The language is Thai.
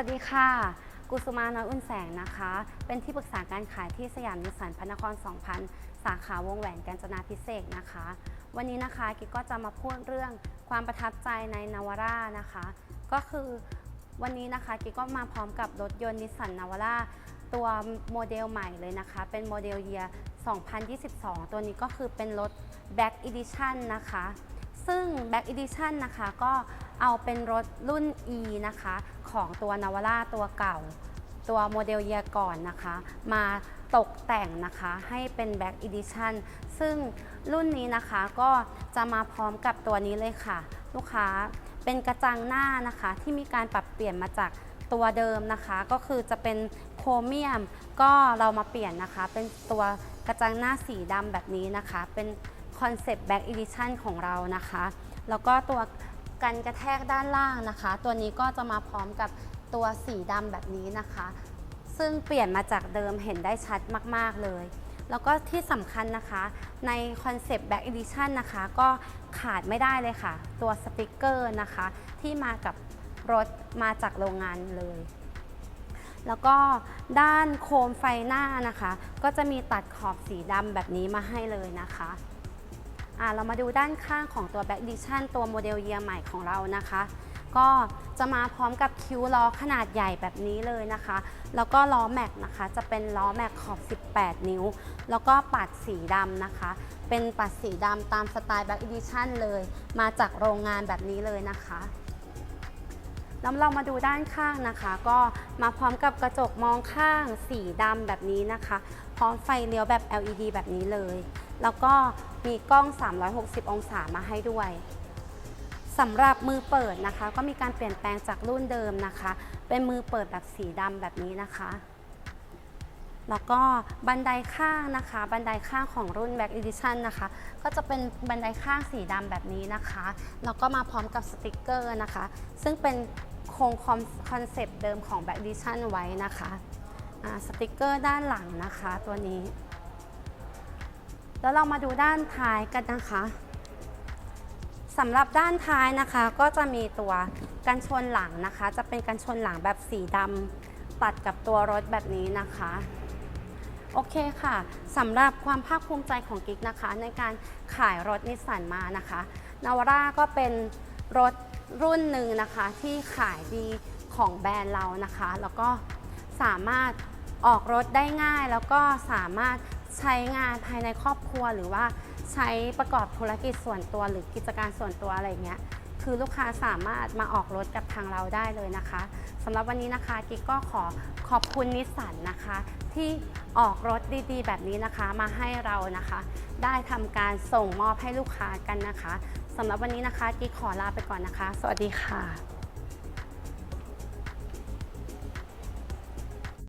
วัสดีค่ะ กุสุมาน้อยอุ่นแสงนะคะ เป็นที่ปรึกษาการขายที่สยามนิสสันพระนคร 2000 สาขาวงแหวนกาญจนาพิเศษนะคะ วันนี้นะคะกิ๊กก็จะมาพูดเรื่องความประทับใจในนาวาร่านะคะ ก็คือวันนี้นะคะกิ๊กก็มาพร้อมกับรถยนต์นิสสันนาวาร่าตัวโมเดลใหม่เลยนะคะ เป็นโมเดลเยียร์2022 ตัวนี้ก็คือเป็นรถ Black Edition นะคะ ซึ่ง Back Edition นะคะ ก็เอาเป็นรถรุ่น E นะคะ ของตัวนาวาร่าตัวเก่า ตัวโมเดลเยียก่อนนะคะ มาตกแต่งนะคะให้เป็น Back Edition ซึ่งรุ่นนี้นะคะก็จะมาพร้อมกับตัวนี้เลยค่ะ ลูกค้าเป็นกระจังหน้านะคะ ที่มีการปรับเปลี่ยนมาจากตัวเดิมนะคะ ก็คือจะเป็นโครเมียม ก็เรามาเปลี่ยนนะคะ เป็นตัวกระจังหน้าสีดำแบบนี้นะคะ เป็น คอนเซปต์แบ็กอีดิชันของเรานะคะ แล้วก็ตัวกันกระแทกด้านล่างนะคะ ตัวนี้ก็จะมาพร้อมกับตัวสีดำแบบนี้นะคะ ซึ่งเปลี่ยนมาจากเดิมเห็นได้ชัดมาก ๆ เลย แล้วก็ที่สำคัญนะคะในคอนเซปต์ Back Edition นะคะ ก็ขาดไม่ได้เลยค่ะ ตัวสติกเกอร์นะคะ ที่มากับรถมาจากโรงงานเลย แล้วก็ด้านโคมไฟหน้านะคะ ก็จะมีตัดขอบสีดำแบบนี้มาให้เลยนะคะ เรามาดูด้านข้างของตัว Back Edition ตัวโมเดลเยียร์ใหม่ของเรานะคะ ก็จะมาพร้อมกับคิ้วล้อขนาดใหญ่แบบนี้เลยนะคะ แล้วก็ล้อแม็กนะคะ จะเป็นล้อแม็กขอบ 18 นิ้ว แล้วก็ปัดสีดำนะคะ เป็นปัดสีดำตามสไตล์ Back Edition เลย มาจากโรงงานแบบนี้เลยนะคะแล้วเรามาดูด้านข้างนะคะ ก็มาพร้อมกับกระจกมองข้างสีดำแบบนี้นะคะ พร้อมไฟเลี้ยวแบบ LED แบบนี้เลย แล้วก็มีกล้อง 360 องศามาให้ด้วยสำหรับมือเปิดนะคะ ก็มีการเปลี่ยนแปลงจากรุ่นเดิมนะคะ เป็นมือเปิดแบบสีดำแบบนี้นะคะ แล้วก็บันไดข้างนะคะ บันไดข้างของรุ่น Back Edition นะคะ ก็จะเป็นบันไดข้างสีดำแบบนี้นะคะ แล้วก็มาพร้อมกับสติกเกอร์นะคะ ซึ่งเป็นโครงคอนเซปต์เดิมของ Back Edition ไว้นะคะสติกเกอร์ด้านหลังนะคะตัวนี้ แล้วเรามาดูด้านท้ายกันนะคะสำหรับด้านท้ายนะคะ ก็จะมีตัวกันชนหลังนะคะ จะเป็นกันชนหลังแบบสีดำตัดกับตัวรถแบบนี้นะคะโอเคค่ะสำหรับความภาคภูมิใจของกิ๊กนะคะ ในการขายรถนิสสันมานะคะนาวาร่าก็เป็นรถรุ่นหนึ่งนะคะที่ขายดีของแบรนด์เรานะคะ แล้วก็สามารถออกรถได้ง่าย แล้วก็สามารถ ใช้งานภายในครอบครัวหรือว่าใช้ประกอบธุรกิจส่วนตัวหรือกิจการส่วนตัวอะไรเงี้ย คือลูกค้าสามารถมาออกรถกับทางเราได้เลยนะคะสำหรับวันนี้นะคะกิ๊กก็ขอขอบคุณนิสสันนะคะ ที่ออกรถดีๆ แบบนี้นะคะมาให้เรานะคะ ได้ทำการส่งมอบให้ลูกค้ากันนะคะสำหรับวันนี้นะคะกิ๊กขอลาไปก่อนนะคะ สวัสดีค่ะ